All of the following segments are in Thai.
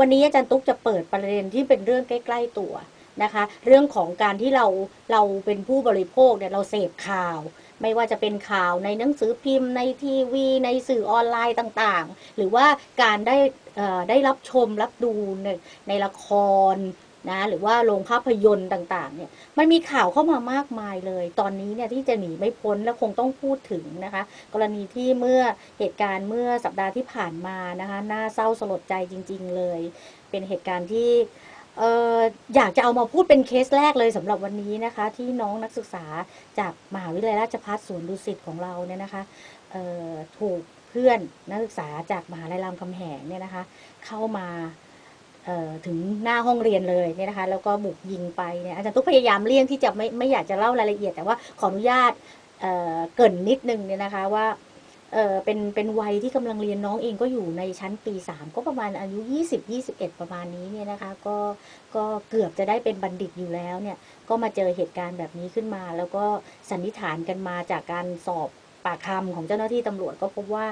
วันนี้อาจารย์ตุ๊กจะเปิดประเด็นที่เป็นเรื่องใกล้ ๆตัวนะคะ เรื่องของการที่เราเราเป็นผู้บริโภคเนี่ยเราเสพข่าว ไม่ว่าจะเป็นข่าวในหนังสือพิมพ์ในทีวี ในสื่อออนไลน์ต่างๆ หรือว่าการได้ได้รับชมรับดูในในละคร นะหรือว่าโรงภาพยนตร์ต่างๆเนี่ยมันมีข่าวเข้ามามากมายเลย ตอนนี้เนี่ยที่จะหนีไม่พ้นและคงต้องพูดถึงนะคะ กรณีที่เมื่อเหตุการณ์เมื่อสัปดาห์ที่ผ่านมานะคะน่าเศร้าสลดใจจริง ๆ เลย เป็นเหตุการณ์ที่อออยากจะเอามาพูดเป็นเคสแรกเลยสำหรับวันนี้นะคะ ที่น้องนักศึกษาจากมหาวิทยาลัยราชภัฏสวนดุสิตของเราเนี่ยนะคะถูกเพื่อนนักศึกษาจากมหาลัยรามคำแหงเนี่ยนะคะ เข้ามา ถึงหน้าห้องเรียนเลยเนี่ยนะคะ แล้วก็บุกยิงไปเนี่ยอาจารย์ตุ๊กพยายามเลี่ยงที่จะไม่ไม่อยากจะเล่ารายละเอียด แต่ว่าขออนุญาตเเกินนิดนึงเนี่ยนะคะว่าเออเป็นเป็นวัยที่กำลังเรียนน้องเองก็อยู่ในชั้นปี 3 ก็ประมาณอายุ 20 21 ประมาณนี้เนี่ยนะคะก็ก็เกือบจะได้เป็นบัณฑิตอยู่แล้วเนี่ยก็มาเจอเหตุการณ์แบบนี้ขึ้นมา แล้วก็สันนิษฐานกันมาจากการสอบ ปากคำของเจ้าหน้าที่ตำรวจก็พบว่า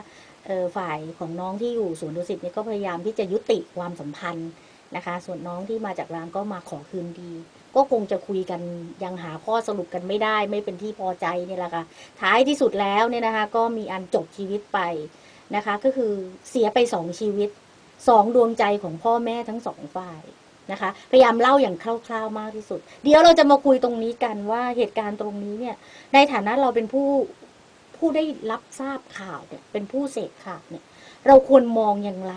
ฝ่ายของน้องที่อยู่สวนดุสิตเนี่ยก็พยายามที่จะยุติความสัมพันธ์นะคะ ส่วนน้องที่มาจากรามก็มาขอคืนดี ก็คงจะคุยกันยังหาข้อสรุปกันไม่ได้ ไม่เป็นที่พอใจเนี่ยแหละค่ะท้ายที่สุดแล้วเนี่ยนะคะ ก็มีอันจบชีวิตไปนะคะ ก็คือเสียไปสองชีวิตสองดวงใจของพ่อแม่ทั้งสองฝ่ายนะคะ พยายามเล่าอย่างคร่าวๆมากที่สุด เดี๋ยวเราจะมาคุยตรงนี้กันว่าเหตุการณ์ตรงนี้เนี่ยในฐานะเราเป็นผู้ ผู้ได้รับทราบข่าวเนี่ยเป็นผู้เสพข่าวเนี่ยเราควรมองอย่างไร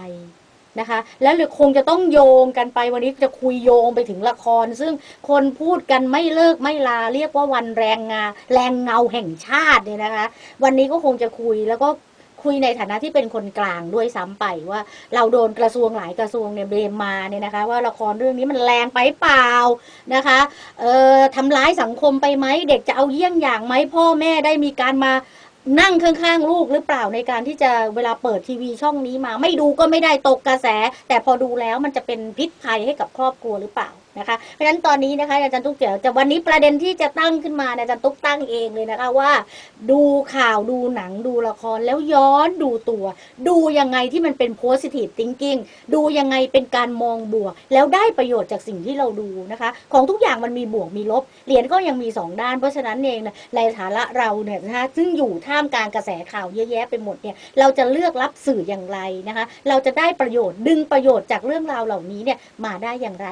นะคะ แล้วเราคงจะต้องโยงกันไปวันนี้จะคุยโยงไปถึงละคร ซึ่งคนพูดกันไม่เลิกไม่ลาเรียกว่าวันแรงงาแรงเงาแห่งชาติเนี่ยนะคะ วันนี้ก็คงจะคุยแล้วก็คุยในฐานะที่เป็นคนกลางด้วยซ้ำไปว่าเราโดนกระทรวงหลายกระทรวงเนี่ยเบมมาเนี่ยนะคะ ว่าละครเรื่องนี้มันแรงไปเปล่านะคะเอ่อทำร้ายสังคมไปไหมเด็กจะเอาเยี่ยงอย่างไหมพ่อแม่ได้มีการมา นั่งข้างๆลูกหรือเปล่าในการที่จะเวลาเปิดทีวีช่องนี้มา ไม่ดูก็ไม่ได้ตกกระแส แต่พอดูแล้วมันจะเป็นพิษภัยให้กับครอบครัวหรือเปล่า นะคะเพราะฉะนั้นตอนนี้นะคะอาจารย์ตุ๊กเดี๋ยวจะวันนี้ประเด็นที่จะตั้งขึ้นมาอาจารย์ตุ๊กตั้งเองเลยนะคะว่า ดูข่าวดูหนังดูละครแล้วย้อนดูตัว ดูยังไงที่มันเป็น positive thinking ดูยังไงเป็นการมองบวก แล้วได้ประโยชน์จากสิ่งที่เราดูนะคะ ของทุกอย่างมันมีบวกมีลบเหรียญก็ยังมีสองด้าน เพราะฉะนั้นเองเนี่ยในฐานะเราเนี่ยนะคะซึ่งอยู่ท่ามกลางกระแสข่าวเยอะแยะไปหมดเนี่ยเราจะเลือกรับสื่ออย่างไรนะคะ เราจะได้ประโยชน์ดึงประโยชน์จากเรื่องราวเหล่านี้เนี่ยมาได้อย่างไร